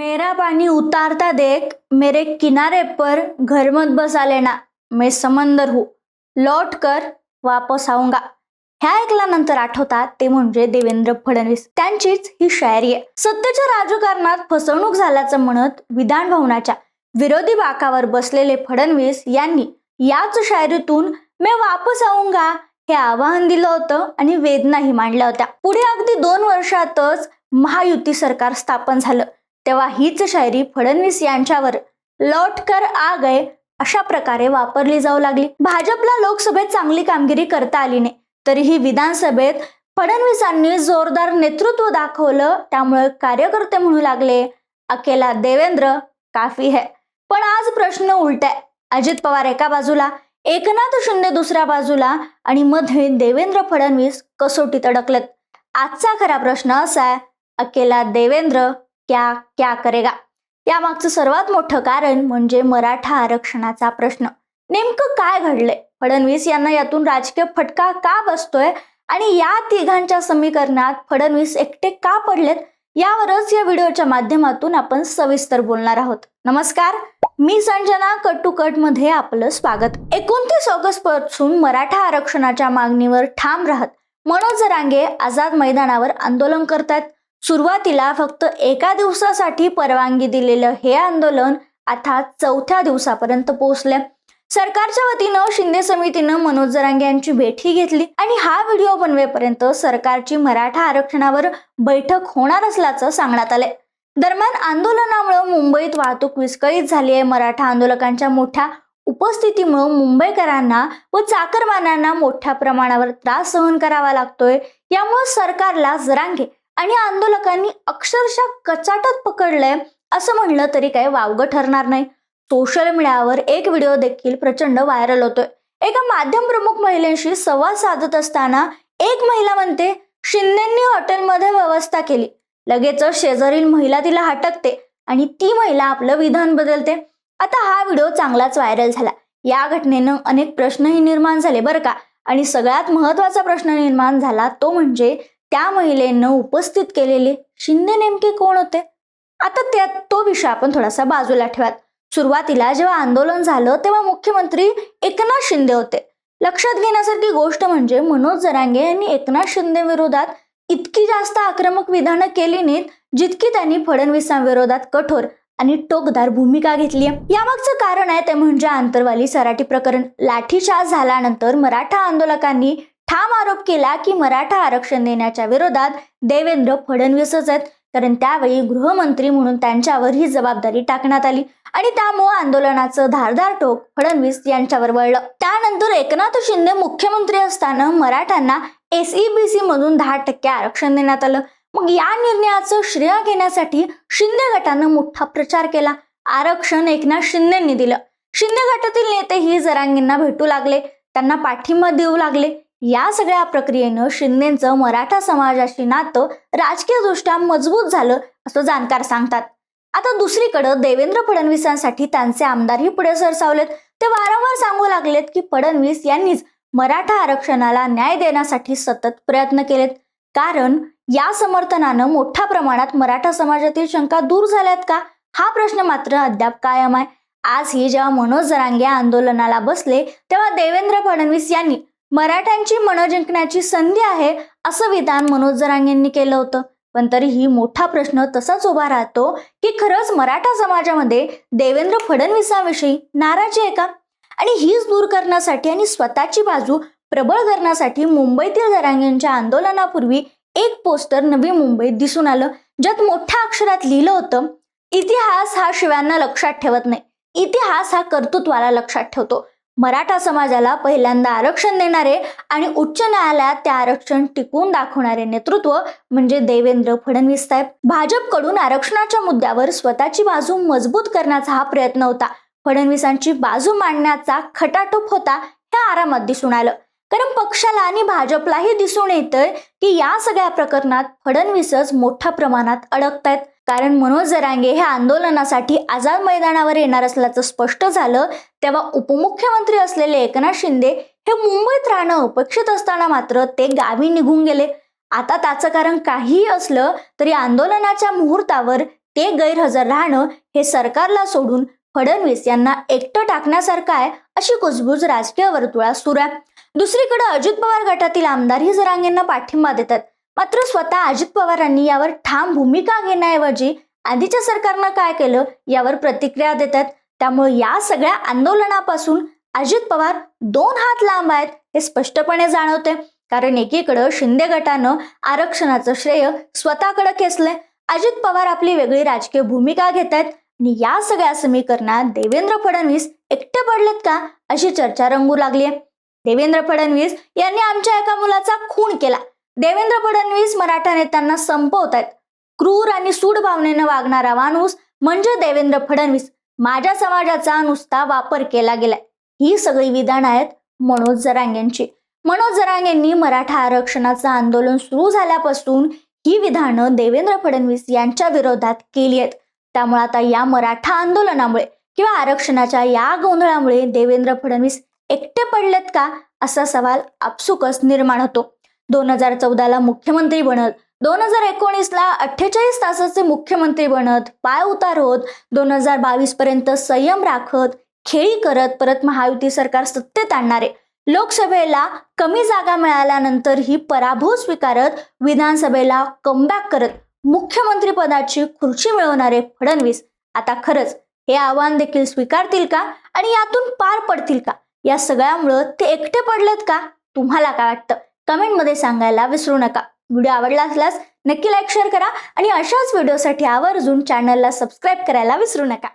मेरा पानी उतारता देख मेरे किनारे पर घर मत बसा लेना। मैं समंदर हूँ। लौट कर वापस आऊंगा। ह्या ऐकल्यानंतर आठवतात ते म्हणजे देवेंद्र फडणवीस. त्यांचीच ही शायरी आहे. सत्तेच्या राजकारणात फसवणूक झाल्याचं म्हणत विधान भवनाच्या विरोधी बाकावर बसलेले फडणवीस यांनी याच शायरीतून मैं वापस आऊंगा हे आवाहन दिलं होतं आणि वेदनाही मांडल्या होत्या. पुढे अगदी दोन वर्षातच महायुती सरकार स्थापन झालं. तेव्हा हीच शायरी फडणवीस यांच्यावर लौट कर आ गए अशा प्रकारे वापरली जाऊ लागली. भाजपला लोकसभेत चांगली कामगिरी करता आली नाही तरीही विधानसभेत फडणवीसांनी जोरदार नेतृत्व दाखवलं त्यामुळे कार्यकर्ते म्हणू लागले अकेला देवेंद्र काफी है. पण आज प्रश्न उलट आहे. अजित पवार एका बाजूला एकनाथ शिंदे दुसऱ्या बाजूला आणि मध्ये देवेंद्र फडणवीस कसोटीत अडकलेत. आजचा खरा प्रश्न असा आहे अकेला देवेंद्र क्या क्या करेगा? यामागचं सर्वात मोठं कारण म्हणजे मराठा आरक्षणाचा प्रश्न. नेमकं काय घडलंय? फडणवीस यांना यातून राजकीय फटका का बसतोय? आणि या तिघांच्या समीकरणात फडणवीस एकटे का पडलेत? यावरच या व्हिडिओच्या माध्यमातून आपण सविस्तर बोलणार आहोत. नमस्कार मी संजना कटमध्ये आपलं स्वागत. एकोणतीस ऑगस्टपासून मराठा आरक्षणाच्या मागणीवर ठाम राहत मनोज रांगे आझाद मैदानावर आंदोलन करतायत. सुरुवातीला फक्त एका दिवसासाठी परवानगी दिलेलं हे आंदोलन आता चौथ्या दिवसापर्यंत पोहोचले सरकारच्या वतीनं शिंदे समितीनं मनोज जरांगे यांची भेटही घेतली आणि हा व्हिडिओ बनवेपर्यंत सरकारची मराठा आरक्षणावर बैठक होणार असल्याचं सांगण्यात आलंय. दरम्यान आंदोलनामुळे मुंबईत वाहतूक विस्कळीत झाली आहे. मराठा आंदोलकांच्या मोठ्या उपस्थितीमुळे मुंबईकरांना व चाकरमानांना मोठ्या प्रमाणावर त्रास सहन करावा लागतोय. यामुळे सरकारला जरांगे आणि आंदोलकांनी अक्षरशः कचाटत पकडलंय असं म्हणलं तरी काही वावगं ठरणार नाही. सोशल मीडियावर एक व्हिडिओ देखील प्रचंड व्हायरल होतोय. एका माध्यम प्रमुख महिलेशी संवाद साधत असताना एक महिला म्हणते शिंदेंनी हॉटेलमध्ये व्यवस्था केली. लगेचच शेजारील महिला तिला हटकते आणि ती महिला आपलं विधान बदलते. आता हा व्हिडिओ चांगलाच व्हायरल झाला. या घटनेनं अनेक प्रश्नही निर्माण झाले बरं का? आणि सगळ्यात महत्त्वाचा प्रश्न निर्माण झाला तो म्हणजे त्या महिलेनं उपस्थित केलेले शिंदे नेमके कोण होते? आता त्यात तो विषय आपण थोडासा बाजूला ठेवात. सुरुवातीला जेव्हा आंदोलन झालं तेव्हा मुख्यमंत्री एकनाथ शिंदे होते. लक्षात घेण्यासारखी गोष्ट म्हणजे मनोज जरांगे यांनी एकनाथ शिंदे विरोधात इतकी जास्त आक्रमक विधानं केली नाहीत जितकी त्यांनी फडणवीसांविरोधात कठोर आणि टोकदार भूमिका घेतली आहे. यामागचं कारण आहे ते म्हणजे आंतरवाली सराठी प्रकरण. लाठीचार्ज झाल्यानंतर मराठा आंदोलकांनी ठाम आरोप केला की मराठा आरक्षण देण्याच्या विरोधात देवेंद्र फडणवीसच आहेत. कारण त्यावेळी गृहमंत्री म्हणून त्यांच्यावर ही जबाबदारी टाकण्यात आली आणि त्यामुळे आंदोलनाचं धारदार टोक फडणवीस यांच्यावर वळलं. त्यानंतर एकनाथ शिंदे मुख्यमंत्री असताना मराठ्यांना एसईबीसी मधून दहा टक्के आरक्षण देण्यात आलं. मग या निर्णयाचं श्रेय घेण्यासाठी शिंदे गटानं मोठा प्रचार केला. आरक्षण एकनाथ शिंदेंनी दिलं. शिंदे गटातील नेते ही जरांगींना भेटू लागले. त्यांना पाठिंबा देऊ लागले. या सगळ्या प्रक्रियेनं शिंदेचं मराठा समाजाशी नातं राजकीयदृष्ट्या मजबूत झालं असं जाणकार सांगतात. आता दुसरीकडं देवेंद्र फडणवीसांसाठी त्यांचे आमदारही पुढे सरसावलेत. ते वारंवार सांगू लागलेत की फडणवीस यांनीच मराठा आरक्षणाला न्याय देण्यासाठी सतत प्रयत्न केलेत. कारण या समर्थनानं मोठ्या प्रमाणात मराठा समाजातील शंका दूर झाल्यात का? हा प्रश्न मात्र अद्याप कायम आहे. आजही जेव्हा मनोज जरांगे आंदोलनाला बसले तेव्हा देवेंद्र फडणवीस यांनी मराठ्यांची मनं जिंकण्याची संधी आहे असं विधान मनोज जरांगेंनी केलं होतं. पण तरीही मोठा प्रश्न तसाच उभा राहतो की खरंच मराठा समाजामध्ये देवेंद्र फडणवीसांविषयी नाराजी आहे का? आणि हीच दूर करण्यासाठी आणि स्वतःची बाजू प्रबळ करण्यासाठी मुंबईतील जरांगेंच्या आंदोलनापूर्वी एक पोस्टर नवी मुंबईत दिसून आलं ज्यात मोठ्या अक्षरात लिहिलं होतं इतिहास हा शिव्यांना लक्षात ठेवत नाही. इतिहास हा कर्तृत्वाला लक्षात ठेवतो. मराठा समाजाला पहिल्यांदा आरक्षण देणारे आणि उच्च न्यायालयात ते आरक्षण टिकवून दाखवणारे नेतृत्व म्हणजे देवेंद्र फडणवीस साहेब. भाजपकडून आरक्षणाच्या मुद्द्यावर स्वतःची बाजू मजबूत करण्याचा हा प्रयत्न होता. फडणवीसांची बाजू मांडण्याचा खटाटोप होता हे आरामात दिसून आलं. कारण पक्षाला आणि भाजपलाही दिसून येतंय की या सगळ्या प्रकरणात फडणवीसच मोठ्या प्रमाणात अडकतायत. कारण मनोज जरांगे हे आंदोलनासाठी आझाद मैदानावर येणार असल्याचं स्पष्ट झालं तेव्हा उपमुख्यमंत्री असलेले एकनाथ शिंदे हे मुंबईत राहणं अपेक्षित असताना मात्र ते गावी निघून गेले. आता त्याचं कारण काहीही असलं तरी आंदोलनाच्या मुहूर्तावर ते गैरहजर राहणं हे सरकारला सोडून फडणवीस यांना एकटं टाकण्यासारखं आहे अशी कुजबूज राजकीय वर्तुळात सुरू आहे. दुसरीकडे अजित पवार गटातील आमदारही जरांगेंना पाठिंबा देतात. मात्र स्वतः अजित पवारांनी यावर ठाम भूमिका घेण्याऐवजी आधीच्या सरकारनं काय केलं यावर प्रतिक्रिया देतात. त्यामुळे या सगळ्या आंदोलनापासून अजित पवार दोन हात लांब आहेत हे स्पष्टपणे जाणवते. कारण एकीकडं शिंदे गटानं आरक्षणाचं श्रेय स्वतःकडे खेचलंय. अजित पवार आपली वेगळी राजकीय भूमिका घेत आहेत आणि या सगळ्या समीकरणात देवेंद्र फडणवीस एकटे पडलेत का अशी चर्चा रंगू लागली आहे देवेंद्र फडणवीस यांनी आमच्या एका मुलाचा खून केला. देवेंद्र फडणवीस मराठा नेत्यांना संपवत आहेत क्रूर आणि सूड भावनेनं वागणारा माणूस म्हणजे देवेंद्र फडणवीस. माझ्या समाजाचा नुसता वापर केला गेलाय. ही सगळी विधानं आहेत मनोज जरांगेंची मनोज जरांगेंनी मराठा आरक्षणाचं आंदोलन सुरू झाल्यापासून ही विधानं देवेंद्र फडणवीस यांच्या विरोधात केली आहेत. त्यामुळे आता या मराठा आंदोलनामुळे किंवा आरक्षणाच्या या गोंधळामुळे देवेंद्र फडणवीस एकटे पडलेत का? असा सवाल आपसुकच निर्माण होतो. दोन हजार चौदाला मुख्यमंत्री बनत दोन हजार एकोणीसला अठ्ठेचाळीस तासाचे मुख्यमंत्री बनत पाय उतार होत दोन हजार बावीस पर्यंत संयम राखत खेळी करत परत महायुती सरकार सत्तेत आणणारे. लोकसभेला कमी जागा मिळाल्यानंतर ही पराभव स्वीकारत विधानसभेला कमबॅक करत मुख्यमंत्री पदाची खुर्ची मिळवणारे फडणवीस. आता खरंच हे आव्हान देखील स्वीकारतील का? आणि यातून पार पडतील का? या सगळ्यामुळं ते एकटे पडलेत का? तुम्हाला काय वाटतं? कमेंटमध्ये सांगायला विसरू नका. व्हिडिओ आवडला असल्यास नक्की लाईक शेअर करा आणि अशाच व्हिडिओसाठी आवर्जून चॅनलला सबस्क्राईब करायला विसरू नका.